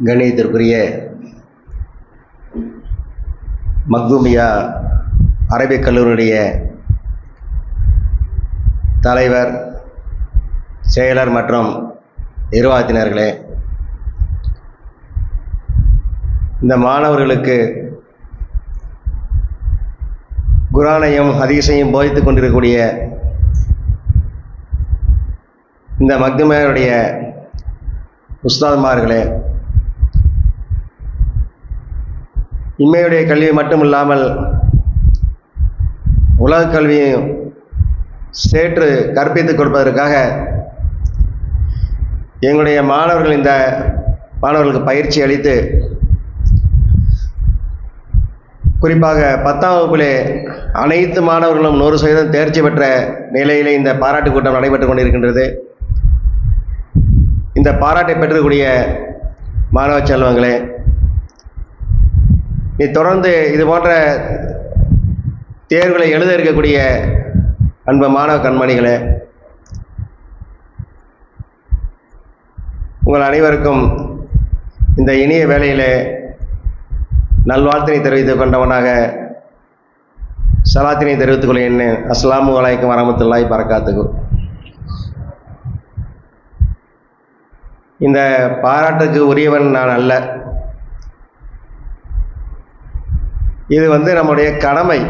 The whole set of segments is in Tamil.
கணியத்திற்குரிய மக்தூமியா அரபிக் கல்லூரியுடைய தலைவர் செயலர் மற்றும் நிர்வாகத்தினர்களே இந்த மாணவர்களுக்கு குரானையும் ஹதீஸையும் போதித்துக் கொண்டிருக்கக்கூடிய இந்த மக்துமையருடைய உஸ்தாத்மார்களே இம்மையுடைய கல்வி மட்டும் இல்லாமல் உலக கல்வியையும் சேற்று கற்பித்துக் கொடுப்பதற்காக எங்களுடைய மாணவர்கள் இந்த மாணவர்களுக்கு பயிற்சி அளித்து குறிப்பாக பத்தாம் வகுப்பிலே அனைத்து மாணவர்களும் நூறு சதவீதம் தேர்ச்சி பெற்ற நிலையிலே இந்த பாராட்டு கூட்டம் நடைபெற்றுக் கொண்டிருக்கின்றது. இந்த பாராட்டை பெற்றக்கூடிய மாணவ செல்வங்களே தொடர்ந்து இது போன்ற தேர்வுகளை எழுத இருக்கக்கூடிய அன்பு மாணவ கண்மணிகளே உங்கள் அனைவருக்கும் இந்த இனிய வேளையிலே நல்வாழ்த்தினை தெரிவித்துக் கொண்டவனாக சலாத்தினை தெரிவித்துக் கொள்கிறேன். அஸ்லாமு அலைக்கும் வரமத்துல்லாய் பறக்காத்துக்கு இந்த பாராட்டுக்கு உரியவன் நான் அல்ல. இது வந்து நம்முடைய கடமை.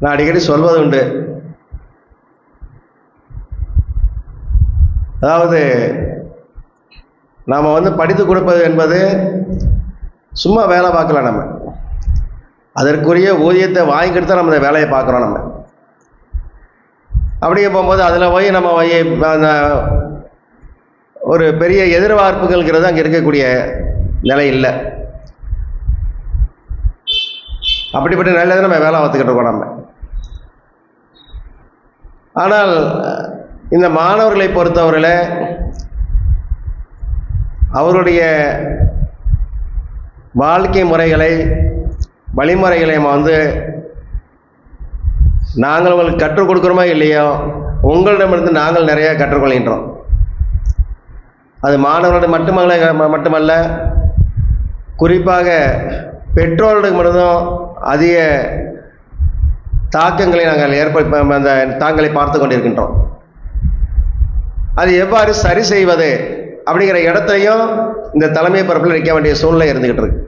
நான் அடிக்கடி சொல்வது உண்டு. அதாவது நாம் வந்து படித்து கொடுப்பது என்பது சும்மா வேலை பார்க்கல நம்ம. அதற்குரிய ஊதியத்தை வாங்கிக்கிட்டு தான் நம்ம இந்த வேலையை பார்க்குறோம் நம்ம. அப்படியே போகும்போது அதில் போய் நம்ம அந்த ஒரு பெரிய எதிர்பார்ப்புகள்ங்கிறது அங்கே இருக்கக்கூடிய நிலை இல்லை. அப்படிப்பட்ட நிலையில் நம்ம வேலை பார்த்துக்கிட்டு இருக்கோம் நம்ம. ஆனால் இந்த மாணவர்களை பொறுத்தவரையில் அவருடைய வாழ்க்கை முறைகளை வழிமுறைகளை நம்ம வந்து நாங்கள் உங்களுக்கு கற்றுக் கொடுக்குறோமோ இல்லையோ உங்களிடமிருந்து நாங்கள் நிறைய கற்றுக்கொள்கின்றோம் அது மாணவர்கள் மட்டுமல்ல மட்டுமல்ல குறிப்பாக பெற்றோர்களுக்கு மட்டும் அதிக தாக்கங்களை நாங்கள் ஏற்ப அந்த தாங்களை பார்த்து கொண்டிருக்கின்றோம். அது எவ்வாறு சரி செய்வது அப்படிங்கிற இடத்தையும் இந்த தலைமை பரப்பில் நிற்க வேண்டிய சூழ்நிலை இருந்துக்கிட்டு இருக்கு.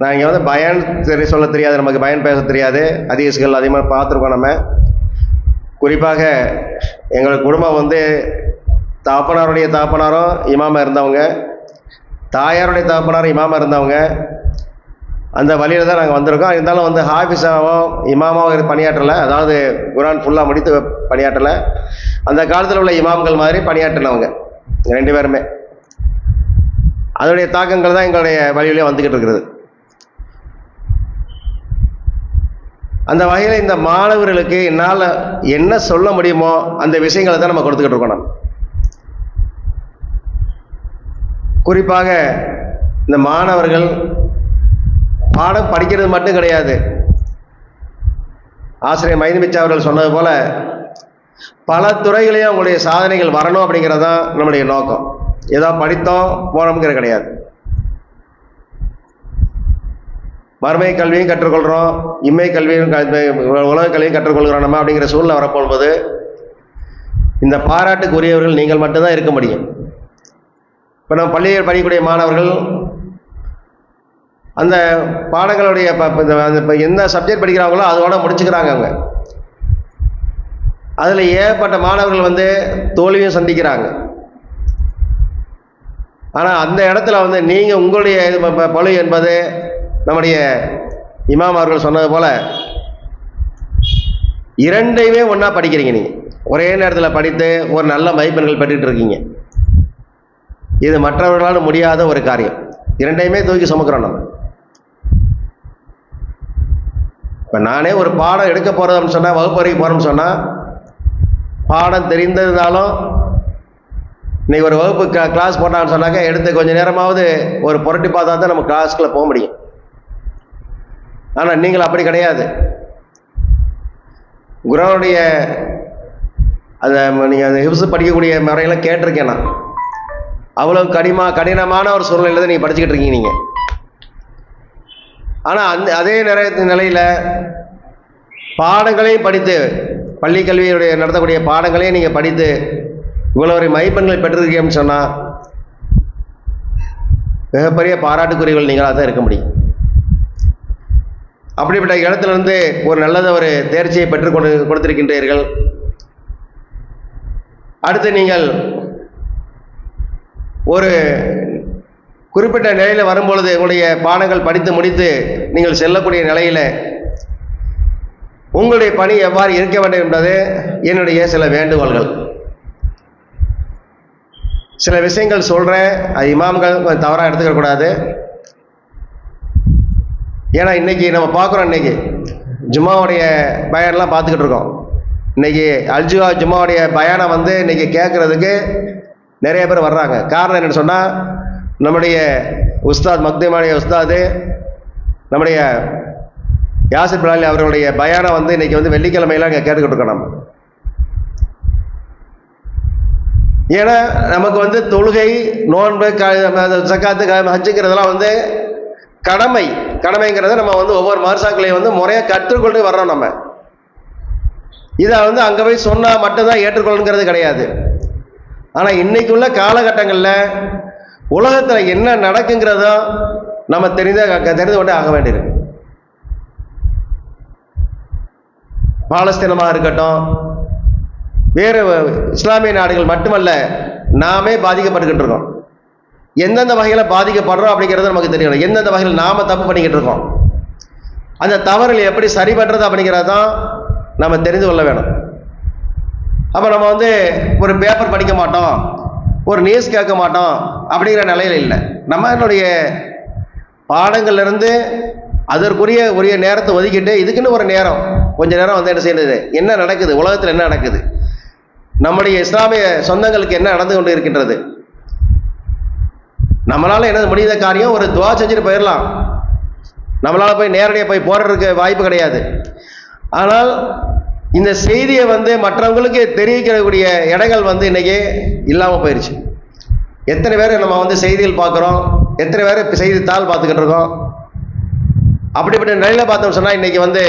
நான் இங்கே வந்து பயன் தெரிய சொல்ல தெரியாது நமக்கு பயன் பேச தெரியாது. அதிகசிகள் அதிகமாக பார்த்துருக்கோம் நம்ம. குறிப்பாக எங்கள் குடும்பம் வந்து தாப்பனாருடைய தாப்பனாரும் இமாமா இருந்தவங்க தாயாருடைய தாப்பனாரும் இமாமா இருந்தவங்க அந்த வழியில் தான் நாங்கள் வந்திருக்கோம். இருந்தாலும் வந்து ஹாஃபிஸாகவும் இமாமாவும் பணியாற்றலை. அதாவது குரான் ஃபுல்லாக முடித்து பணியாற்றலை. அந்த காலத்தில் உள்ள இமாம்கள் மாதிரி பணியாற்றினவங்க. ரெண்டு பேருமே. அதனுடைய தாக்கங்கள் தான் எங்களுடைய வழியிலே வந்துக்கிட்டு இருக்கிறது. அந்த வகையில் இந்த மாணவர்களுக்கு என்னால் என்ன சொல்ல முடியுமோ அந்த விஷயங்களை தான் நம்ம கொடுத்துக்கிட்டு இருக்கோம் நம்ம. குறிப்பாக இந்த மாணவர்கள் பாடம் படிக்கிறது மட்டும் கிடையாது. ஆசிரியர் மைதிமிச்சா அவர்கள் சொன்னது போல பல துறைகளையும் அவங்களுடைய சாதனைகள் வரணும் அப்படிங்கிறது தான் நம்முடைய நோக்கம். ஏதோ படித்தோம் போனோம்ங்கிறது கிடையாது. மறுமை கல்வியும் கற்றுக்கொள்கிறோம் இம்மை கல்வியும் உலக கல்வியும் கற்றுக்கொள்கிறோம் நம்ம அப்படிங்கிற சூழ்நிலை வரப்போகும்போது இந்த பாராட்டுக்கு உரியவர்கள் நீங்கள் மட்டும்தான் இருக்க முடியும். இப்போ நம்ம பள்ளியில் படிக்கக்கூடிய மாணவர்கள் அந்த பாடங்களுடைய இப்போ எந்த சப்ஜெக்ட் படிக்கிறாங்களோ அதோட முடிச்சுக்கிறாங்க அவங்க. அதில் ஏகப்பட்ட மாணவர்கள் வந்து தோல்வியும் சந்திக்கிறாங்க. ஆனால் அந்த இடத்துல வந்து நீங்கள் உங்களுடைய இது பழு என்பது நம்முடைய இமாம் அவர்கள் சொன்னது போல் இரண்டையுமே ஒன்றா படிக்கிறீங்க நீங்கள் ஒரே நேரத்தில் படித்து ஒரு நல்ல மதிப்பெண்கள் பெற்றுட்டு இருக்கீங்க. இது மற்றவர்களால் முடியாத ஒரு காரியம். இரண்டையுமே தூக்கி சுமக்கிறோம் நம்ம. இப்போ நானே ஒரு பாடம் எடுக்க போகிறதுன்னு சொன்னால் வகுப்பு வரைக்கும் போகிறோம்னு சொன்னால் பாடம் தெரிந்ததுனாலும் இன்றைக்கி ஒரு வகுப்பு க கிளாஸ் போட்டான்னு சொன்னாக்க எடுத்து கொஞ்சம் நேரமாவது ஒரு புரட்டி பார்த்தா தான் நம்ம கிளாஸ்க்குள்ளே போக முடியும். ஆனால் நீங்கள் அப்படி கிடையாது. குருவனுடைய அதை நீங்கள் அந்த ஹிப்ஸ் படிக்கக்கூடிய முறையெல்லாம் கேட்டிருக்கேன் நான். அவ்வளோ கடிமா கடினமான ஒரு சூழ்நிலையில் தான் நீங்கள் படிச்சுக்கிட்டு இருக்கீங்க நீங்கள் ஆனால் அந்த அதே நிறை நிலையில் பாடங்களையும் படித்து பள்ளி கல்வியுடைய நடத்தக்கூடிய பாடங்களையும் நீங்கள் படித்து இவ்வளோ ஒரு மதிப்பெண்கள் பெற்றிருக்கீங்கன்னு சொன்னால் மிகப்பெரிய பாராட்டுக்குரியவர்கள் நீங்களாக தான் இருக்க முடியும். அப்படிப்பட்ட இடத்துலேருந்து ஒரு நல்லத ஒரு தேர்ச்சியை பெற்றுக் கொண்டு கொடுத்திருக்கின்றீர்கள். அடுத்து நீங்கள் ஒரு குறிப்பிட்ட நிலையில் வரும்பொழுது உங்களுடைய பாடங்கள் படித்து முடித்து நீங்கள் செல்லக்கூடிய நிலையில் உங்களுடைய பணி எவ்வாறு இருக்க வேண்டும் என்பது என்னுடைய சில வேண்டுகோள்கள். சில விஷயங்கள் சொல்கிறேன் அது இமாம்கள் கொஞ்சம் தவறாக எடுத்துக்கக்கூடாது ஏன்னா இன்னைக்கு நம்ம பார்க்குறோம் இன்னைக்கு. ஜும்மாவுடைய பயானெலாம் பார்த்துக்கிட்டு இருக்கோம். இன்றைக்கி அல்ஜுவா ஜும்மாவுடைய பயானை வந்து இன்றைக்கி கேட்குறதுக்கு நிறைய பேர் வர்றாங்க. காரணம் என்னென்னு சொன்னால் நம்முடைய உஸ்தாத் மக்திமானிய உஸ்தாது நம்முடைய யாசிர் பிலாலி அவர்களுடைய பயானம் வந்து இன்றைக்கி வந்து வெள்ளிக்கிழமையெல்லாம் அங்கே கேட்டுக்கிட்டு இருக்கோம் நம்ம. ஏன்னா நமக்கு வந்து தொழுகை நோன்பு க சக்காத்து ஹஜ்ஜுங்கிறதெல்லாம் வந்து கடமை. கடமைங்கிறத நம்ம வந்து ஒவ்வொரு மருசாக்களையும் வந்து முறையாக கற்றுக்கொண்டு வர்றோம் நம்ம. இதை வந்து அங்கே போய் சொன்னால் மட்டும்தான் ஏற்றுக்கொள்ளுங்கிறது கிடையாது. ஆனால் இன்றைக்குள்ள காலகட்டங்களில் உலகத்தில் என்ன நடக்குங்கிறதும் நம்ம தெரிந்த தெரிந்து கொண்டே ஆக வேண்டியிருக்கு பாலஸ்தீனமாக இருக்கட்டும் வேறு இஸ்லாமிய நாடுகள் மட்டுமல்ல நாமே பாதிக்கப்பட்டுக்கிட்டு இருக்கோம். எந்தெந்த வகையில் பாதிக்கப்படுறோம் அப்படிங்கிறது நமக்கு தெரியணும். எந்தெந்த வகையில் நாம தப்பு பண்ணிக்கிட்டு இருக்கோம். அந்த தவறுகள் எப்படி சரி பண்ணுறது அப்படிங்கிறது தான் நம்ம தெரிந்து கொள்ள வேணும். அப்போ நம்ம வந்து ஒரு பேப்பர் படிக்க மாட்டோம் ஒரு நியூஸ் கேட்க மாட்டோம் அப்படிங்கிற நிலையில் இல்லை. நம்ம என்னுடைய பாடங்கள்லேருந்து அதற்குரிய உரிய நேரத்தை ஒதுக்கிட்டு இதுக்குன்னு ஒரு நேரம். கொஞ்ச நேரம் வந்து என்ன செய்யறது? என்ன நடக்குது? உலகத்தில் என்ன நடக்குது? நம்முடைய இஸ்லாமிய சொந்தங்களுக்கு என்ன நடந்து கொண்டு இருக்கின்றது நம்மளால் என்ன முடிந்த காரியம்? ஒரு துவா செஞ்சுட்டு போயிடலாம் நம்மளால் போய் நேரடியாக போய் போடுறதுக்கு வாய்ப்பு கிடையாது. ஆனால் இந்த செய்தியை வந்து மற்றவங்களுக்கு தெரிவிக்கக்கூடிய இடங்கள் வந்து இன்றைக்கி இல்லாமல் போயிடுச்சு எத்தனை பேர் நம்ம வந்து செய்திகள் பார்க்குறோம்? எத்தனை பேர் செய்தித்தாள் பார்த்துக்கிட்டு இருக்கோம்? அப்படிப்பட்ட நிலையில் பார்த்தோம் சொன்னால் இன்னைக்கு வந்து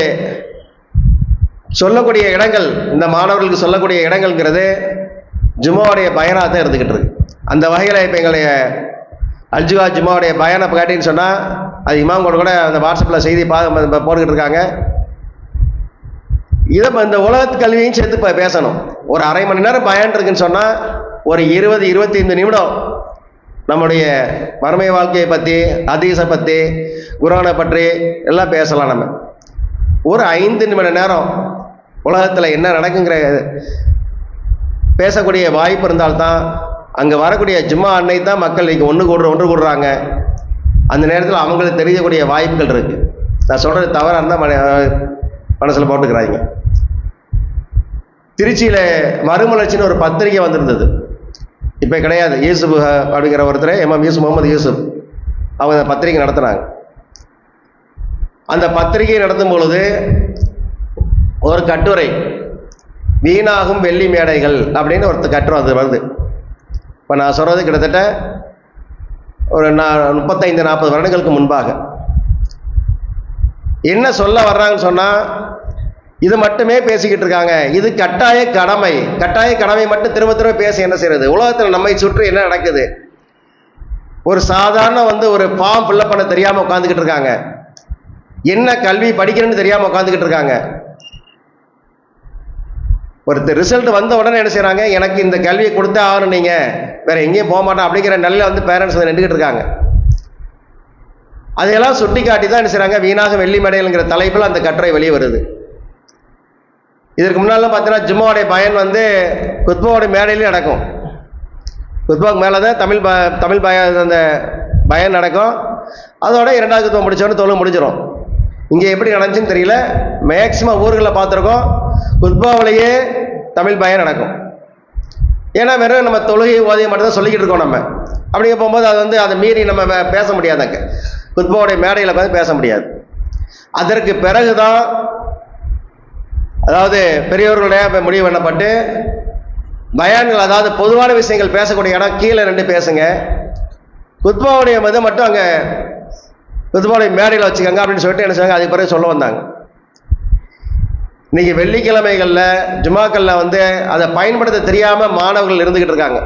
சொல்லக்கூடிய இடங்கள் இந்த மாணவர்களுக்கு சொல்லக்கூடிய இடங்கள்ங்கிறது ஜுமாவுடைய பயனாக தான் இருந்துக்கிட்டு இருக்கு. அந்த வகையில் இப்போ எங்களுடைய அல்ஜுவா ஜுமாவுடைய பயனை கேட்டீங்கன்னு சொன்னால் அது இமாம் கூட கூட அந்த வாட்ஸ்அப்பில் செய்தி பா போட்டுக்கிட்டு இருக்காங்க. இதை இந்த உலகத்து கல்வியும் சேர்த்து இப்போ பேசணும். ஒரு அரை மணி நேரம் பயன் இருக்குன்னு சொன்னால் ஒரு இருபது இருபத்தைந்து நிமிடம் நம்முடைய மறுமை வாழ்க்கையை பற்றி அதீஸை பற்றி குரானை பற்றி எல்லாம் பேசலாம் நம்ம. ஒரு ஐந்து நிமிட நேரம் உலகத்தில் என்ன நடக்குங்கிற பேசக்கூடிய வாய்ப்பு இருந்தால்தான் அங்கே வரக்கூடிய ஜும்மா அன்னை தான் மக்கள் இங்கே ஒன்று கூடுற ஒன்று கூடுறாங்க. அந்த நேரத்தில் அவங்களுக்கு தெரியக்கூடிய வாய்ப்புகள் இருக்குது நான் சொல்கிறது தவறாக இருந்தால் மன மனசில் போட்டுக்கிறாங்க திருச்சியில் மறுமலர்ச்சின்னு ஒரு பத்திரிகை வந்திருந்தது. இப்போ கிடையாது. யூசுப் அப்படிங்கிற ஒருத்தர் எம்எம் யூசுப் முகமது யூசுப் அவங்க அந்த பத்திரிகை நடத்துனாங்க அந்த பத்திரிகை நடத்தும் பொழுது ஒரு கட்டுரை வீணாகும் வெள்ளி மேடைகள் அப்படின்னு ஒரு கட்டுரை அது வருது. இப்போ நான் சொல்கிறது கிட்டத்தட்ட ஒரு நான் முப்பத்தைந்து நாற்பது வருடங்களுக்கு முன்பாக. என்ன சொல்ல வர்றாங்கன்னு சொன்னால் இது மட்டுமே பேசிக்கிட்டு இருக்காங்க. இது கட்டாய கடமை. கட்டாய கடமை மட்டும் திரும்ப திரும்ப பேச என்ன செய்யறது உலகத்தில் நம்மை சுற்றி என்ன நடக்குது? ஒரு சாதாரண வந்து ஒரு ஃபார்ம் ஃபில்லப் பண்ண தெரியாமல் உட்காந்துக்கிட்டு இருக்காங்க. என்ன கல்வி படிக்கணும்னு தெரியாமல் உட்காந்துக்கிட்டு இருக்காங்க. ஒரு ரிசல்ட் வந்த உடனே என்ன செய்கிறாங்க எனக்கு இந்த கல்வியை கொடுத்தே ஆகணும் நீங்கள் வேற எங்கேயும் போக மாட்டோம் அப்படிங்கிற நிலையில வந்து பேரண்ட்ஸ் வந்து நின்றுக்கிட்டு இருக்காங்க. அதையெல்லாம் சுட்டி காட்டி தான் என்ன செய்கிறாங்க வீணாக வெள்ளி மேடைகள்ங்கிற தலைப்பில் அந்த கட்டுரை வெளியே வருது. இதற்கு முன்னாலாம் பார்த்தீங்கன்னா ஜும்மாவுடைய பயன் வந்து குத்பாவுடைய மேடையிலையும் நடக்கும். குத்பாவுக்கு மேலே தான் தமிழ் ப தமிழ் பய அந்த பயன் நடக்கும். அதோட இரண்டாவது குத்பா முடிச்சோடனே தொழில் முடிஞ்சிடும் இங்கே எப்படி நடந்துச்சுன்னு தெரியல. மேக்சிமம் ஊர்களில் பார்த்துருக்கோம். குத்பாவிலேயே தமிழ் பயன் நடக்கும். ஏன்னா வெறும் நம்ம தொழுகை ஓதிய மட்டும் தான் சொல்லிக்கிட்டு இருக்கோம் நம்ம. அப்படிங்க போகும்போது அது வந்து அதை மீறி நம்ம பேச முடியாது அங்கே. குத்பாவுடைய மேடையில் பார்த்து பேச முடியாது. அதற்கு பிறகு தான் அதாவது பெரியவர்களுடைய முடிவு பண்ணப்பட்டு பயான்கள் அதாவது பொதுவான விஷயங்கள் பேசக்கூடிய இடம் கீழே ரெண்டு பேசுங்க. குத்பாவுடைய மது மட்டும் அங்கே குத்பாவுடைய மேடையில் வச்சுக்கோங்க அப்படின்னு சொல்லிட்டு என்ன செய்வாங்க அதுக்கு பிறகு சொல்ல வந்தாங்க. இன்றைக்கி வெள்ளிக்கிழமைகளில் ஜுமாக்களில் வந்து அதை பயன்படுத்த தெரியாமல் மாணவர்கள் இருந்துக்கிட்டு இருக்காங்க.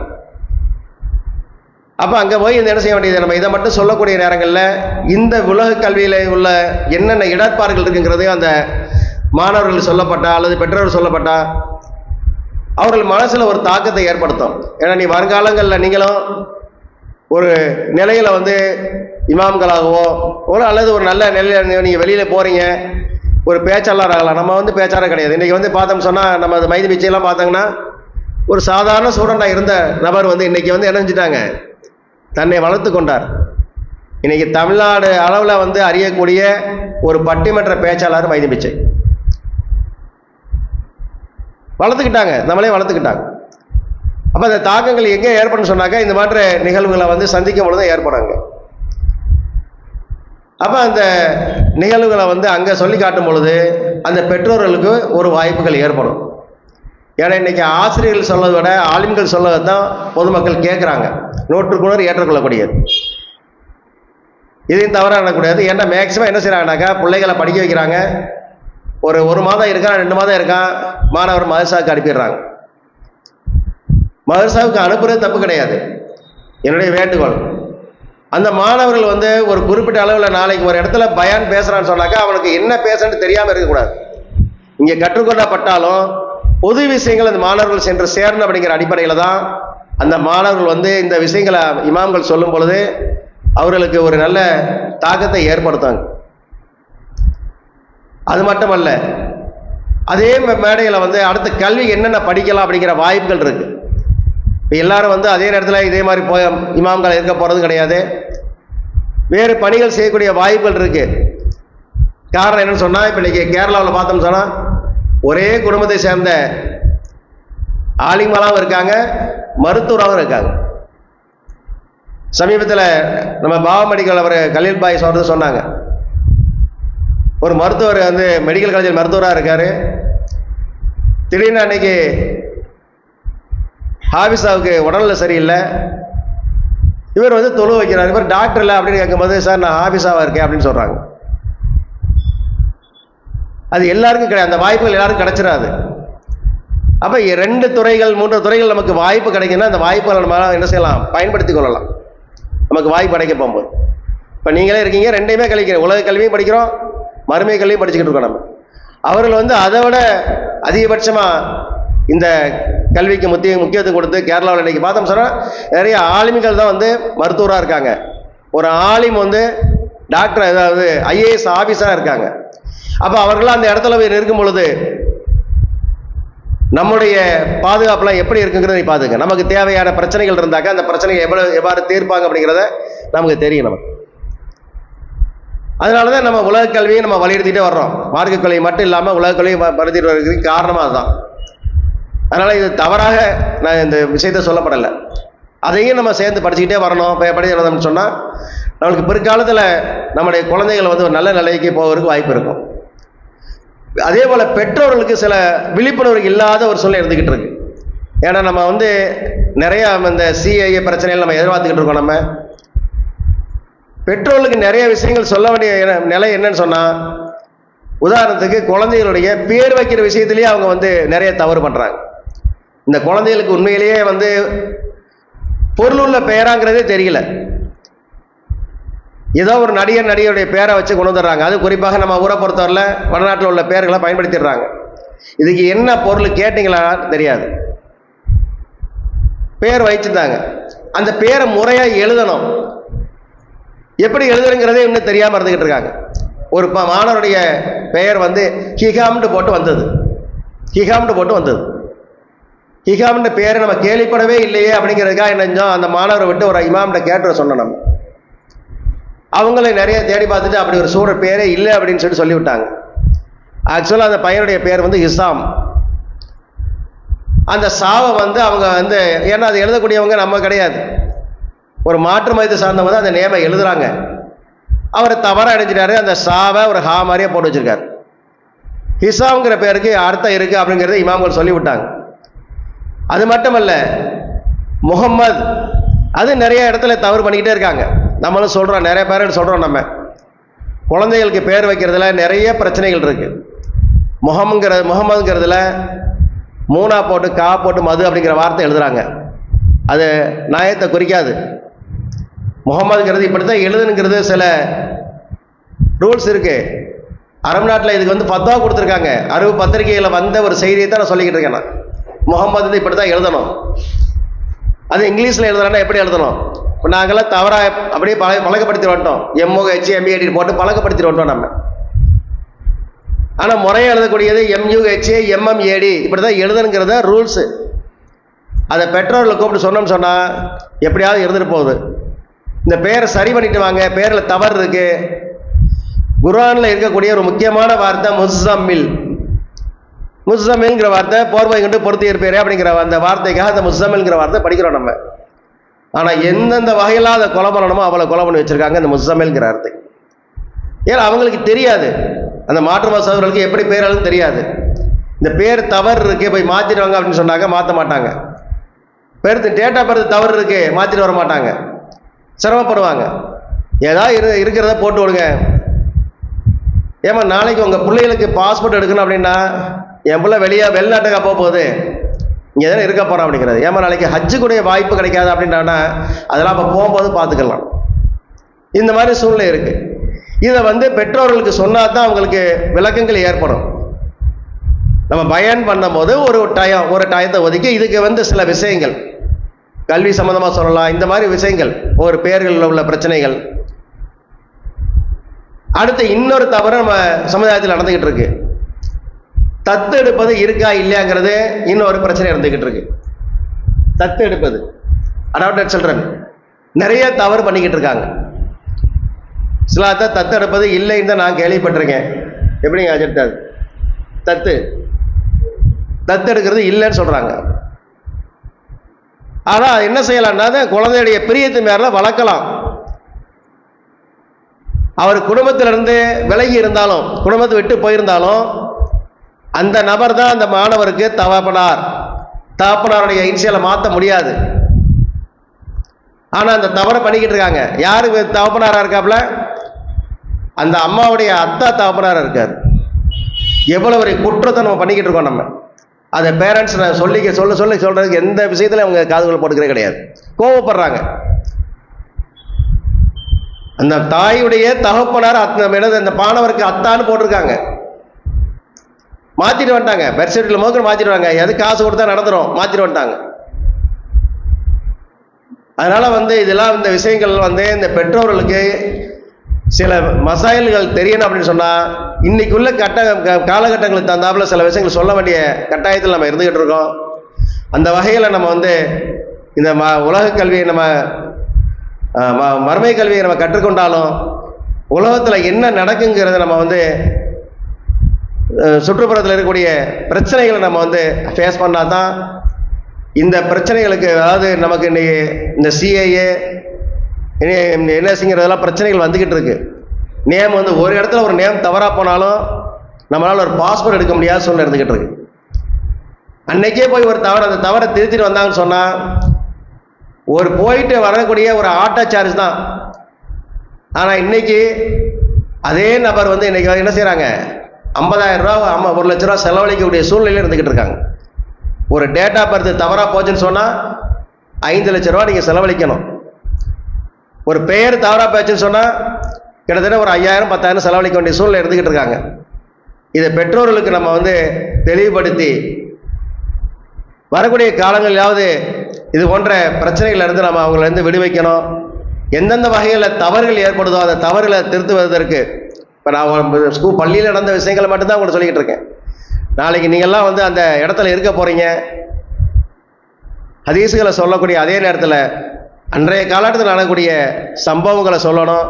அப்போ அங்கே போய் இந்த என்ன செய்ய வேண்டியது? நம்ம இதை மட்டும் சொல்லக்கூடிய நேரங்களில் இந்த உலக கல்வியில் உள்ள என்னென்ன இடர்பாடுகள் இருக்குங்கிறது அந்த மாணவர்கள் சொல்லப்பட்டா அல்லது பெற்றோர்கள் சொல்லப்பட்டா? அவர்கள் மனசில் ஒரு தாக்கத்தை ஏற்படுத்தும். ஏன்னா நீ வருங்காலங்களில் நீங்களும் ஒரு நிலையில் வந்து இமாம்களாகவோ ஒரு அல்லது ஒரு நல்ல நிலையில் நீங்கள் வெளியில் போகிறீங்க ஒரு பேச்சாளர் ஆகலாம். நம்ம வந்து பேச்சாளர் கிடையாது. இன்றைக்கி வந்து பார்த்தோம் சொன்னால் நம்ம அது மைதி பிச்சையெல்லாம் பார்த்தோங்கன்னா ஒரு சாதாரண ஸ்டூடெண்ட்டாக இருந்த நபர் வந்து இன்றைக்கி வந்து இணைஞ்சிட்டாங்க தன்னை வளர்த்து கொண்டார். இன்றைக்கி தமிழ்நாடு அளவில் வந்து அறியக்கூடிய ஒரு பட்டிமன்ற பேச்சாளர் மைதி பிச்சை. வளர்த்துக்கிட்டாங்க. நம்மளே வளர்த்துக்கிட்டாங்க. அப்போ அந்த தாக்கங்கள் எங்கே ஏற்படும் சொன்னாக்கா இந்த மாதிரி நிகழ்வுகளை வந்து சந்திக்கும் பொழுது ஏற்படுறாங்க. அப்போ அந்த நிகழ்வுகளை வந்து அங்கே சொல்லி காட்டும் பொழுது அந்த பெற்றோர்களுக்கு ஒரு வாய்ப்புகள் ஏற்படும். ஏன்னா இன்றைக்கி ஆசிரியர்கள் சொல்வதை விட ஆளுமிகள் சொல்வது தான் பொதுமக்கள் கேட்குறாங்க. நூற்றுக்குணர் ஏற்றுக்கொள்ளக்கூடியது. இதையும் தவறாக நடக்கூடாது ஏன்னா மேக்ஸிமம் என்ன செய்கிறாங்கனாக்கா பிள்ளைகளை படிக்க வைக்கிறாங்க. ஒரு ஒரு மாதம் இருக்கான் ரெண்டு மாதம் இருக்கான் மாணவர் மதர்சாவுக்கு அனுப்பிடுறாங்க. மதர்சாவுக்கு அனுப்புறது தப்பு கிடையாது. என்னுடைய வேண்டுகோள். அந்த மாணவர்கள் வந்து ஒரு குறிப்பிட்ட அளவில் நாளைக்கு ஒரு இடத்துல பயான் பேசுகிறான்னு சொன்னாக்கா அவனுக்கு என்ன பேசுன்னு தெரியாமல் இருக்கக்கூடாது. இங்கே கற்றுக்கொள்ளப்பட்டாலும் பொது விஷயங்கள் அந்த மாணவர்கள் சென்று சேரணும் அப்படிங்கிற அடிப்படையில் தான் அந்த மாணவர்கள் வந்து இந்த விஷயங்களை இமாம்கள் சொல்லும் பொழுது அவர்களுக்கு ஒரு நல்ல தாக்கத்தை ஏற்படுத்தாங்க அது மட்டுமல்ல அதே மேடையில் வந்து அடுத்த கல்வி என்னென்ன படிக்கலாம் அப்படிங்கிற வாய்ப்புகள் இருக்கு. இப்போ எல்லாரும் வந்து அதே நேரத்தில் இதே மாதிரி போய் இமாம்கள் இருக்க போகிறது கிடையாது. வேறு பணிகள் செய்யக்கூடிய வாய்ப்புகள் இருக்கு. காரணம் என்னன்னு சொன்னால் இப்போ இன்றைக்கி கேரளாவில் பார்த்தோம்னு சொன்னால் ஒரே குடும்பத்தை சேர்ந்த ஆலிமாலாவும் இருக்காங்க மருத்துவராகவும் இருக்காங்க. சமீபத்தில் நம்ம பாபா மெடிக்கல் அவர் கலீல் பாய் சொல்றது சொன்னாங்க. ஒரு மருத்துவர் வந்து மெடிக்கல் காலேஜில் மருத்துவராக இருக்கார். திடீர்னு அன்னைக்கு ஹாபிஸாவுக்கு உடல்நிலை சரியில்லை. இவர் வந்து தொழு வைக்கிறார். இவர் டாக்டர் இல்லை அப்படின்னு கேட்கும்போது சார் நான் ஹாபிஸாவாக இருக்கேன் அப்படின்னு சொல்கிறாங்க அது எல்லாருக்கும் கிடையாது. அந்த வாய்ப்புகள் எல்லாருக்கும் கிடைச்சிடாது. அப்போ ரெண்டு துறைகள் மூன்று துறைகள் நமக்கு வாய்ப்பு கிடைக்குன்னா அந்த வாய்ப்புகளை நம்ம என்ன செய்யலாம்? பயன்படுத்தி கொள்ளலாம். நமக்கு வாய்ப்பு கிடைக்க போகும்போது. இப்போ நீங்களே இருக்கீங்க ரெண்டையுமே கழிக்கிறோம் உலக கல்வியும் படிக்கிறோம் மருமைகளையும் படிச்சுக்கிட்டு இருக்கோம் நம்ம. அவர்கள் வந்து அதை விட அதிகபட்சமாக இந்த கல்விக்கு முக்கிய முக்கியத்துவம் கொடுத்து கேரளாவில் இன்றைக்கி பார்த்தோம் சொன்னால் நிறைய ஆலிம்கள் தான் வந்து மருத்துவராக இருக்காங்க. ஒரு ஆலிம் வந்து டாக்டர் அதாவது ஐஏஎஸ் ஆஃபீஸராக இருக்காங்க. அப்போ அவர்களாம் அந்த இடத்துல போய் நிற்கும் பொழுது நம்முடைய பாதுகாப்புலாம் எப்படி இருக்குங்கிறத நீ பார்த்துங்க. நமக்கு தேவையான பிரச்சனைகள் இருந்தாக்கா அந்த பிரச்சனைகள் எவ்வளோ எவ்வாறு தீர்ப்பாங்க அப்படிங்கிறத நமக்கு தெரியும் நமக்கு. அதனால தான் நம்ம உலக கல்வியை நம்ம வலியுறுத்திட்டே வர்றோம். மார்க்க கல்வி மட்டும் இல்லாமல் உலக கல்வியை வலியுறுத்திட்டு வர்றதுக்கு காரணமாக அதுதான். அதனால் இது தவறாக நான் இந்த விஷயத்தை சொல்லப்படலை. அதையும் நம்ம சேர்ந்து படிச்சுக்கிட்டே வரணும். இப்போ படிக்கிறோம்னு சொன்னால் நம்மளுக்கு பிற்காலத்தில் நம்முடைய குழந்தைகள் வந்து ஒரு நல்ல நிலைக்கு போவதற்கு வாய்ப்பு இருக்கும். அதே போல் பெற்றோர்களுக்கு சில விழிப்புணர்வு இல்லாத ஒரு சூழ்நிலை இருந்துக்கிட்டு இருக்கு. ஏன்னா நம்ம வந்து நிறையா இந்த சிஐஏ பிரச்சனைகள் நம்ம எதிர்பார்த்துக்கிட்டு இருக்கோம் நம்ம. பெற்றோர்களுக்கு நிறைய விஷயங்கள் சொல்ல வேண்டிய நிலை என்னன்னு சொன்னால் உதாரணத்துக்கு குழந்தைகளுடைய பேர் வைக்கிற விஷயத்திலேயே அவங்க வந்து நிறைய தவறு பண்ணுறாங்க இந்த குழந்தைகளுக்கு உண்மையிலேயே வந்து பொருளுள்ள பெயராங்கிறதே தெரியல. ஏதோ ஒரு நடிகர் நடிகருடைய பேரை வச்சு கொண்டு வந்துடுறாங்க. அது குறிப்பாக நம்ம ஊரை பொறுத்தவரையில் வடநாட்டில் உள்ள பேர்களை பயன்படுத்திடுறாங்க. இதுக்கு என்ன பொருள் கேட்டிங்களா தெரியாது. பேர் வச்சுட்டாங்க அந்த பேரை முறையாக எழுதணும். எப்படி எழுதுறங்கிறதே இன்னும் தெரியாமல் இருந்துக்கிட்டு இருக்காங்க. ஒரு ப- மாணவருடைய பெயர் வந்து ஹிகாம்னு போட்டு வந்தது. ஹிகாம்னு போட்டு வந்தது. ஹிகாம்ன்ற பேரை நம்ம கேள்விப்படவே இல்லையே அப்படிங்கிறதுக்காக என்ன செஞ்சோம்? அந்த மாணவரை விட்டு ஒரு இமாம்கிட்ட கேட்டு சொன்னோம் நம்ம. அவங்கள நிறைய தேடி பார்த்துட்டு அப்படி ஒரு சூழல் பேரே இல்லை அப்படின்னு சொல்லி சொல்லிவிட்டாங்க. ஆக்சுவலாக அந்த பையனுடைய பேர் வந்து இஸ்லாம் அந்த சாவை வந்து அவங்க வந்து ஏன்னா அது எழுதக்கூடியவங்க நம்ம கிடையாது. ஒரு மாற்று மதத்தை சார்ந்தவங்க தான் அந்த நேமை எழுதுறாங்க. அவர் தவறாக அடைஞ்சிட்டாரு அந்த சாவை ஒரு ஹா மாதிரியே போட்டு வச்சிருக்காரு. ஹிசாங்கிற பேருக்கு அர்த்தம் இருக்குது அப்படிங்கிறத இமாம்கள் சொல்லிவிட்டாங்க. அது மட்டுமல்ல முகம்மது அது நிறைய இடத்துல தவறு பண்ணிக்கிட்டே இருக்காங்க. நம்மளும் சொல்கிறோம் நிறைய பேரண்ட் சொல்கிறோம் நம்ம. குழந்தைகளுக்கு பேர் வைக்கிறதுல நிறைய பிரச்சனைகள் இருக்குது முகம்ங்கிற முகமதுங்கிறதுல மூணா போட்டு கா போட்டு மது அப்படிங்கிற வார்த்தை எழுதுறாங்க. அது நியாயத்தை குறிக்காது. முகமதுங்கிறது இப்படி தான் எழுதுனுங்கிறது சில ரூல்ஸ் இருக்கு. அரபு நாட்டில் இதுக்கு வந்து ஃபத்வா கொடுத்துருக்காங்க. அரபு பத்திரிகையில் வந்த ஒரு செய்தியை தான் நான் சொல்லிக்கிட்டு இருக்கேன் நான். முகமது இப்படி தான் எழுதணும். அது இங்கிலீஷில் எழுதுறேன்னா எப்படி எழுதணும்? இப்போ நாங்களாம் தவறாக அப்படியே பழ பழக்கப்படுத்தி வந்துட்டோம். எம்ஓஹெச் எம்ஏடி போட்டு பழக்கப்படுத்தி வந்துட்டோம் நம்ம. ஆனால் முறையாக எழுதக்கூடியது எம்யூஹெச்ஏ எம்எம்ஏடி இப்படி தான் எழுதணுங்கிறத ரூல்ஸு அதை பெற்றோர்களை கூப்பிட்டு சொன்னோம்னு சொன்னால் எப்படியாவது இருந்துட்டு போகுது. இந்த பேரை சரி பண்ணிட்டு வாங்க பேரில் தவறு இருக்கு. குர்ஆனில் இருக்கக்கூடிய ஒரு முக்கியமான வார்த்தை முஸ்ஸம்மில். முஸ்ஸமில்ங்கிற வார்த்தை போர்வை கண்டு பொருத்தி இருப்பேரே அப்படிங்கிற அந்த வார்த்தைக்காக அந்த முஸ்ஸமில்ங்கிற வார்த்தை படிக்கிறோம் நம்ம. ஆனால் எந்தெந்த வகையில் அதை கொலை பண்ணணுமோ அவளை கொலை பண்ணி வச்சுருக்காங்க இந்த முஸ்ஸமில்ங்கிற வார்த்தை. ஏன்னா அவங்களுக்கு தெரியாது. அந்த மாற்று மசவர்களுக்கு எப்படி பேராலும் தெரியாது. இந்த பேர் தவறு இருக்கே போய் மாற்றிடுவாங்க அப்படின்னு சொன்னாங்க மாற்ற மாட்டாங்க. பேர் டேட் ஆஃப் பர்த் தவறு இருக்கே மாற்றிட்டு வர மாட்டாங்க. சிரமப்படுவாங்க. ஏதாவது இரு இருக்கிறத போட்டு விடுங்க. ஏமா நாளைக்கு உங்கள் பிள்ளைகளுக்கு பாஸ்போர்ட் எடுக்கணும் அப்படின்னா என் பிள்ளை வெளியே வெளிநாட்டுக்கா போக போகுது? இங்கே தானே இருக்க போகிறோம் அப்படிங்கிறது. ஏமா நாளைக்கு ஹஜ்ஜுக்குடைய வாய்ப்பு கிடைக்காது அப்படின்னா அதெல்லாம் அப்போ போகும்போது பார்த்துக்கலாம் இந்த மாதிரி சூழ்நிலை இருக்குது இதை வந்து பெற்றோர்களுக்கு சொன்னால் தான் அவங்களுக்கு விளக்கங்கள் ஏற்படும். நம்ம பயன் பண்ணும்போது ஒரு டயம் ஒரு டயத்தை ஒதுக்கி இதுக்கு வந்து சில விஷயங்கள். கல்வி சம்மந்தமாக சொல்லலாம். இந்த மாதிரி விஷயங்கள் ஒரு பெயர்களில் உள்ள பிரச்சனைகள். அடுத்து இன்னொரு தவறு நம்ம சமுதாயத்தில் நடந்துக்கிட்டு இருக்கு. தத்து எடுப்பது இருக்கா இல்லையாங்கிறது இன்னொரு பிரச்சனை இருந்துக்கிட்டு இருக்கு. தத்து எடுப்பது. Adopted children. நிறைய தவறு பண்ணிக்கிட்டு இருக்காங்க. சிலாத்த தத்து எடுப்பது இல்லைன்னு தான் நான் கேள்விப்பட்டிருக்கேன். எப்படிங்க அஜித்தாது தத்து. தத்து எடுக்கிறது இல்லைன்னு சொல்கிறாங்க ஆனால் என்ன செய்யலாம்னா குழந்தையுடைய பிரியத்து மேல வளர்க்கலாம். அவர் குடும்பத்திலிருந்து விலகி இருந்தாலும் குடும்பத்தை விட்டு போயிருந்தாலும் அந்த நபர் தான் அந்த மாணவருக்கு தகப்பனார். தகப்பனாருடைய இன்சியலை மாற்ற முடியாது. ஆனால் அந்த தவறை பண்ணிக்கிட்டு இருக்காங்க. யாருக்கு தகப்பனாராக இருக்காப்புல? அந்த அம்மாவுடைய அத்தா தகப்பனாராக இருக்கார். எவ்வளோ ஒரு குற்றத்தை நம்ம பண்ணிக்கிட்டு இருக்கோம் நம்ம. அதை பேரண்ட்ஸ் சொல்லிக்க சொல்ல சொல்ல சொல்கிறதுக்கு எந்த விஷயத்தில் அவங்க காதுகள் போட்டுக்கிறே கிடையாது. கோவப்படுறாங்க. அந்த தாயுடைய தகப்பனார் அத்த என்னது அந்த பாணவருக்கு அத்தான்னு போட்டிருக்காங்க. மாற்றிட்டு வந்துட்டாங்க. பெர்செட்டில் மோக்கர் மாற்றிட்டு வாங்க எது காசு கொடுத்தா நடந்துரும்? மாற்றிட்டு வந்துட்டாங்க. அதனால் வந்து இதெல்லாம் இந்த விஷயங்கள் வந்து இந்த பெற்றோர்களுக்கு சில மசாயல்கள் தெரியணும் அப்படின்னு சொன்னால் இன்னைக்கு உள்ள கட்ட க- காலகட்டங்களுக்கு தகுந்தாப்புல சில விஷயங்கள் சொல்ல வேண்டிய கட்டாயத்தில் நம்ம இருந்துகிட்டு இருக்கோம். அந்த வகையில் நம்ம வந்து இந்த ம உலக கல்வியை நம்ம ம- மறுமை கல்வியை நம்ம கற்றுக்கொண்டாலும் உலகத்தில் என்ன நடக்குங்கிறத நம்ம வந்து சுற்றுப்புறத்தில் இருக்கக்கூடிய பிரச்சனைகளை நம்ம வந்து ஃபேஸ் பண்ணால் தான் இந்த பிரச்சனைகளுக்கு அதாவது நமக்கு இன்னைக்கு இந்த சிஏஏ என்எஸ்சிங்கிறதெல்லாம் பிரச்சனைகள் வந்துக்கிட்டு இருக்குது நேம் வந்து ஒரு இடத்துல ஒரு நேம் தவறாக போனாலும் நம்மளால் ஒரு பாஸ்போர்ட் எடுக்க முடியாத சூழ்நிலை இருந்துக்கிட்டு இருக்கு. அன்னைக்கே போய் ஒரு தவறு அந்த தவறை திருத்திட்டு வந்தாங்கன்னு சொன்னால் ஒரு போயிட்டு வரக்கூடிய ஒரு ஆட்டோ சார்ஜ் தான். ஆனால் இன்னைக்கு அதே நபர் வந்து இன்னைக்கு என்ன செய்கிறாங்க ஐம்பதாயிரம் ரூபா அம்மா ஒரு லட்ச ரூபா செலவழிக்கக்கூடிய சூழ்நிலையில் இருந்துக்கிட்டு இருக்காங்க. ஒரு டேட்டா பர்த் தவறாக போச்சுன்னு சொன்னால் ஐந்து லட்ச ரூபா நீங்கள் செலவழிக்கணும். ஒரு பெயர் தவறாக போச்சுன்னு சொன்னால் கிட்டத்தட்ட ஒரு ஐயாயிரம் பத்தாயிரம் செலவழிக்க வேண்டிய சூழ்நிலை எடுத்துக்கிட்டு இருக்காங்க. இதை பெற்றோர்களுக்கு நம்ம வந்து தெளிவுபடுத்தி வரக்கூடிய காலங்களிலாவது இது போன்ற பிரச்சனைகளிலிருந்து நம்ம அவங்கள இருந்து விடுவிக்கணும். எந்தெந்த வகையில் தவறுகள் ஏற்படுதோ அந்த தவறுகளை திருத்துவதற்கு இப்போ நான் ஸ்கூல் பள்ளியில் நடந்த விஷயங்களை மட்டும்தான் உங்களுக்கு சொல்லிக்கிட்டு இருக்கேன். நாளைக்கு நீங்கள்லாம் வந்து அந்த இடத்துல இருக்க போகிறீங்க ஹதீஸுகளை சொல்லக்கூடிய அதே நேரத்தில் அன்றைய காலகட்டத்தில் நடக்கக்கூடிய சம்பவங்களை சொல்லணும்.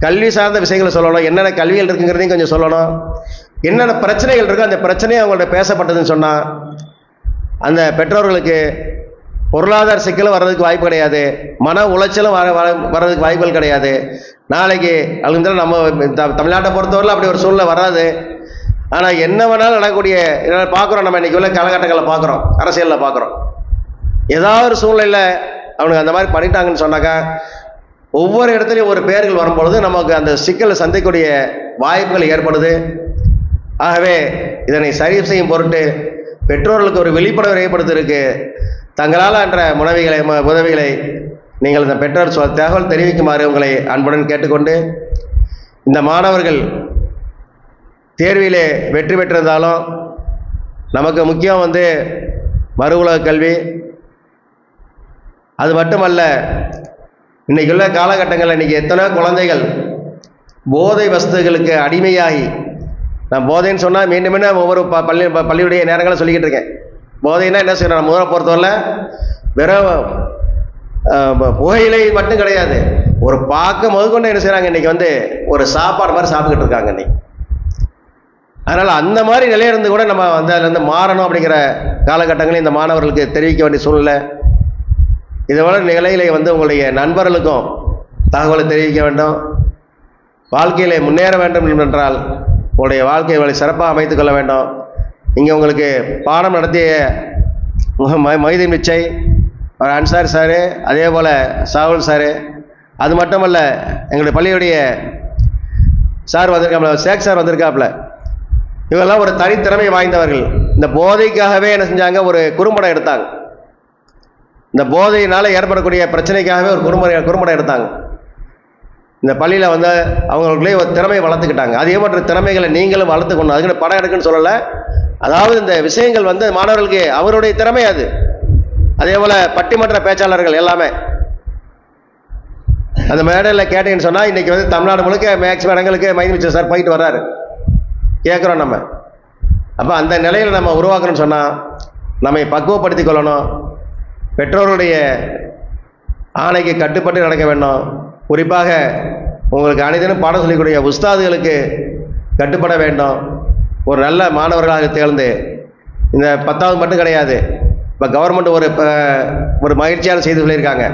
கல்வி சார்ந்த விஷயங்களை சொல்லணும். என்னென்ன கல்விகள் இருக்குங்கிறதையும் கொஞ்சம் சொல்லணும். என்னென்ன பிரச்சனைகள் இருக்கோ அந்த பிரச்சனையை அவங்கள்ட்ட பேசப்பட்டதுன்னு சொன்னால் அந்த பெற்றோர்களுக்கு பொருளாதார சிக்கலும் வர்றதுக்கு வாய்ப்பு கிடையாது. மன உளைச்சலும் வர வர- வர்றதுக்கு வாய்ப்புகள் கிடையாது. நாளைக்கு அழுந்தாலும் நம்ம த- தமிழ்நாட்டை பொறுத்தவரையில் அப்படி ஒரு சூழ்நிலை வராது. ஆனால் என்ன வேணாலும் நடக்கக்கூடிய பார்க்குறோம் நம்ம இன்னைக்கு உள்ள காலகட்டங்களில் பார்க்குறோம் அரசியலில் பார்க்குறோம். ஏதாவது ஒரு சூழ்நிலையில் அவனுக்கு அந்த மாதிரி பண்ணிட்டாங்கன்னு சொன்னாக்கா ஒவ்வொரு இடத்துலையும் ஒரு பெயர்கள் வரும்பொழுது நமக்கு அந்த சிக்கலை சந்திக்கக்கூடிய வாய்ப்புகள் ஏற்படுது. ஆகவே இதனை சரி செய்யும் பொருட்டு பெற்றோர்களுக்கு ஒரு விழிப்புணர்வு ஏற்படுத்தியிருக்கு. தங்களால் என்ற உணவிகளை ம- உதவிகளை நீங்கள் இந்த பெற்றோர் சொல் தகவல் தெரிவிக்குமாறு உங்களை அன்புடன் கேட்டுக்கொண்டு இந்த மாணவர்கள் தேர்விலே வெற்றி பெற்றிருந்தாலும் நமக்கு முக்கியம் வந்து மறு உலக கல்வி. அது மட்டுமல்ல இன்னைக்கு உள்ள காலகட்டங்களில் இன்றைக்கி எத்தனையோ குழந்தைகள் போதை வசதிகளுக்கு அடிமையாகி நான் போதைன்னு சொன்னால் மீண்டும் மீண்டும் ஒவ்வொரு ப பள்ளி பள்ளியுடைய நேரங்களை சொல்லிக்கிட்டு இருக்கேன். போதைன்னா என்ன செய்யணும் நம்ம ஊரை பொறுத்தவரை வெறும் புகையிலை மட்டும் கிடையாது. ஒரு பார்க்க முதற்கொண்டு என்ன செய்கிறாங்க இன்றைக்கி வந்து ஒரு சாப்பாடு மாதிரி சாப்பிட்டுக்கிட்டு இருக்காங்க இன்னைக்கு. அதனால் அந்த மாதிரி நிலையிலிருந்து கூட நம்ம வந்து அதுலேருந்து மாறணும் அப்படிங்கிற காலகட்டங்களில் இந்த மாணவர்களுக்கு தெரிவிக்க வேண்டிய சூழ்நிலை இதோட நிலையிலே வந்து உங்களுடைய நண்பர்களுக்கும் தகவலை தெரிவிக்க வேண்டும். வாழ்க்கையில் முன்னேற வேண்டும் என்றால் உங்களுடைய வாழ்க்கையை வழி சிறப்பாக அமைத்துக் கொள்ள வேண்டும். இங்கே உங்களுக்கு பாடம் நடத்திய ம- மைதீன் மிச்சை அன்சார் சாரு அதே போல் சாகுல் சாரு அது மட்டுமல்ல எங்களுடைய பள்ளியுடைய சார் வந்திருக்காப்புல சேக் சார் வந்திருக்காப்புல. இவெல்லாம் ஒரு தனித்திறமை வாய்ந்தவர்கள். இந்த போதைக்காகவே என்ன செஞ்சாங்க? ஒரு குறும்படம் எடுத்தாங்க. இந்த போதையினால் ஏற்படக்கூடிய பிரச்சனைக்காகவே ஒரு குறும்படம் குறும்படம் எடுத்தாங்க. இந்த பள்ளியில் வந்து அவங்களுக்குள்ளே ஒரு திறமையை வளர்த்துக்கிட்டாங்க. அதே போன்ற திறமைகளை நீங்களும் வளர்த்துக்கணும் அதுக்கு படம் எடுக்குன்னு சொல்லலை. அதாவது இந்த விஷயங்கள் வந்து மாணவர்களுக்கு அவருடைய திறமை அது. அதே போல் பட்டிமன்ற பேச்சாளர்கள் எல்லாமே. அந்த மேடையில் கேட்டீங்கன்னு சொன்னால் இன்றைக்கி வந்து தமிழ்நாடு முழுக்க மேக்ஸிமம் இடங்களுக்கு மைதிமிச்சர் சார் போயிட்டு வர்றாரு. கேட்குறோம் நம்ம. அப்போ அந்த நிலையில் நம்ம உருவாக்கணும்னு சொன்னால் நம்மை பக்குவப்படுத்திக் கொள்ளணும். பெற்றோருடைய ஆணைக்கு கட்டுப்பட்டு நடக்க வேண்டும். குறிப்பாக உங்களுக்கு அனைத்தினும் பாடம் சொல்லிக்கூடிய உஸ்தாதுகளுக்கு கட்டுப்பட வேண்டும். ஒரு நல்ல மாணவர்களாக திகழ்ந்து இந்த பத்தாவது மட்டும் கிடையாது இப்போ கவர்மெண்ட் ஒரு இப்போ ஒரு மகிழ்ச்சியான செய்தி சொல்லியிருக்காங்க.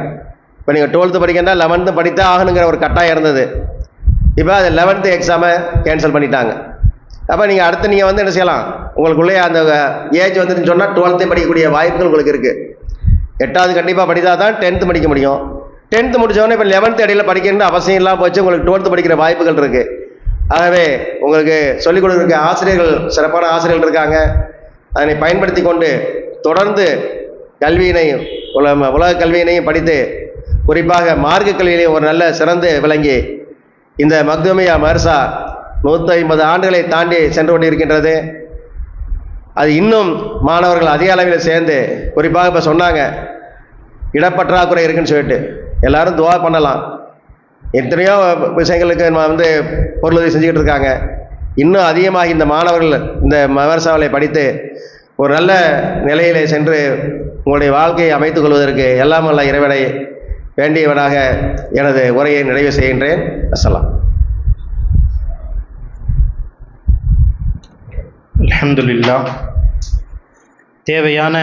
இப்போ நீங்கள் டுவெல்த்து படிக்கணும்னா லெவன்த்து படித்தா ஆகணுங்கிற ஒரு கட்டாயம் இருந்தது. இப்போ அது லெவன்த்து எக்ஸாமை கேன்சல் பண்ணிட்டாங்க. அப்போ நீங்கள் அடுத்து நீங்கள் வந்து என்ன செய்யலாம்? உங்களுக்குள்ளே அந்த ஏஜ் வந்துன்னு சொன்னால் டுவெல்த்தே படிக்கக்கூடிய வாய்ப்புகள் உங்களுக்கு இருக்குது எட்டாவது கண்டிப்பாக படித்தா தான் டென்த்து படிக்க முடியும். டென்த்து முடித்தவொடனே இப்போ லெவன்த்து இடையில படிக்கணும்னு அவசியம் இல்லாமல் போச்சு உங்களுக்கு டுவெல்த்து படிக்கிற வாய்ப்புகள் இருக்குது ஆகவே உங்களுக்கு சொல்லிக் கொடுக்குற ஆசிரியர்கள் சிறப்பான ஆசிரியர்கள் இருக்காங்க. அதனை பயன்படுத்தி கொண்டு தொடர்ந்து கல்வியினையும் உல- உலக கல்வியினையும் படித்து குறிப்பாக மார்க்க கல்வியிலையும் ஒரு நல்ல சிறந்து விளங்கி இந்த மக்துமியா மர்சா நூற்றி ஐம்பது ஆண்டுகளை தாண்டி சென்று கொண்டிருக்கின்றது. அது இன்னும் மாணவர்கள் அதிக அளவில் சேர்ந்து குறிப்பாக இப்போ சொன்னாங்க இடப்பற்றாக்குறை இருக்குன்னு சொல்லிட்டு. எல்லாரும் துவா பண்ணலாம். எத்தனையோ விஷயங்களுக்கு நம்ம வந்து பொருளுதவி செஞ்சுக்கிட்டு இருக்காங்க. இன்னும் அதிகமாக இந்த மாணவர்கள் இந்த மதரசாவலை படித்து ஒரு நல்ல நிலையிலே சென்று உங்களுடைய வாழ்க்கையை அமைத்துக் கொள்வதற்கு எல்லாம் வல்ல இறைவனை வேண்டியவனாக எனது உரையை நிறைவு செய்கின்றேன். அஸ்ஸலாம். அலமதுல்லா தேவையான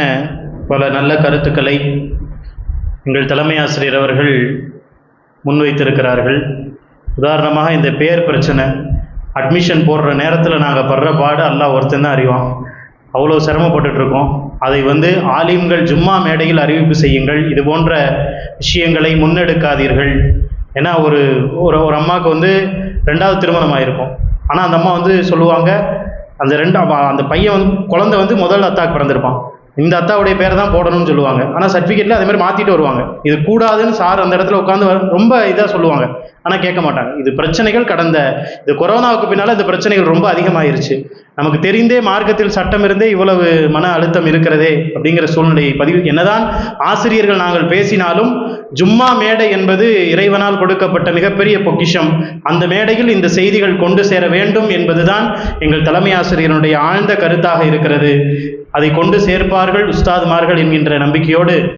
பல நல்ல கருத்துக்களை எங்கள் தலைமை ஆசிரியர் அவர்கள் முன்வைத்திருக்கிறார்கள். உதாரணமாக இந்த பேர் பிரச்சனை அட்மிஷன் போடுற நேரத்தில் நாங்கள் படுற பாடு அல்லாஹ் ஒருத்தன் தான் அறிவான். அவ்வளோ சிரமப்பட்டுட்ருக்கோம். அதை வந்து ஆலிம்கள் ஜும்மா மேடையில் அறிவிப்பு செய்யுங்கள். இது போன்ற விஷயங்களை முன்னெடுக்காதீர்கள். ஏன்னா ஒரு ஒரு ஒரு அம்மாவுக்கு வந்து ரெண்டாவது திருமணம் ஆயிருக்கும் ஆனால் அந்த அம்மா வந்து சொல்லுவாங்க அந்த ரெண்டு அந்த பையன் வந்து குழந்தை வந்து முதல் அத்தாக்கு பிறந்திருப்பான். இந்த அத்தாவுடைய பேரை தான் போடணும்னு சொல்லுவாங்க. ஆனால் சர்டிஃபிகேட்டில் அதே மாதிரி மாற்றிட்டு வருவாங்க. இது கூடாதுன்னு சார் அந்த இடத்துல உட்காந்து ரொம்ப இதாக சொல்லுவாங்க. ஆனால் கேட்க மாட்டாங்க. இது பிரச்சனைகள் கடந்த இது கொரோனாவுக்கு பின்னால் இந்த பிரச்சனைகள் ரொம்ப அதிகமாயிருச்சு. நமக்கு தெரிந்தே மார்க்கத்தில் சட்டம் இருந்தே இவ்வளவு மன அழுத்தம் இருக்கிறதே அப்படிங்கிற சூழ்நிலையை பதிவு என்னதான் ஆசிரியர்கள் நாங்கள் பேசினாலும் ஜும்மா மேடை என்பது இறைவனால் கொடுக்கப்பட்ட மிகப்பெரிய பொக்கிஷம். அந்த மேடையில் இந்த செய்திகள் கொண்டு சேர வேண்டும் என்பதுதான் எங்கள் தலைமை ஆசிரியருடைய ஆழ்ந்த கருத்தாக இருக்கிறது. அதை கொண்டு சேர்ப்பார்கள் உஸ்தாதுமார்கள் என்கின்ற நம்பிக்கையோடு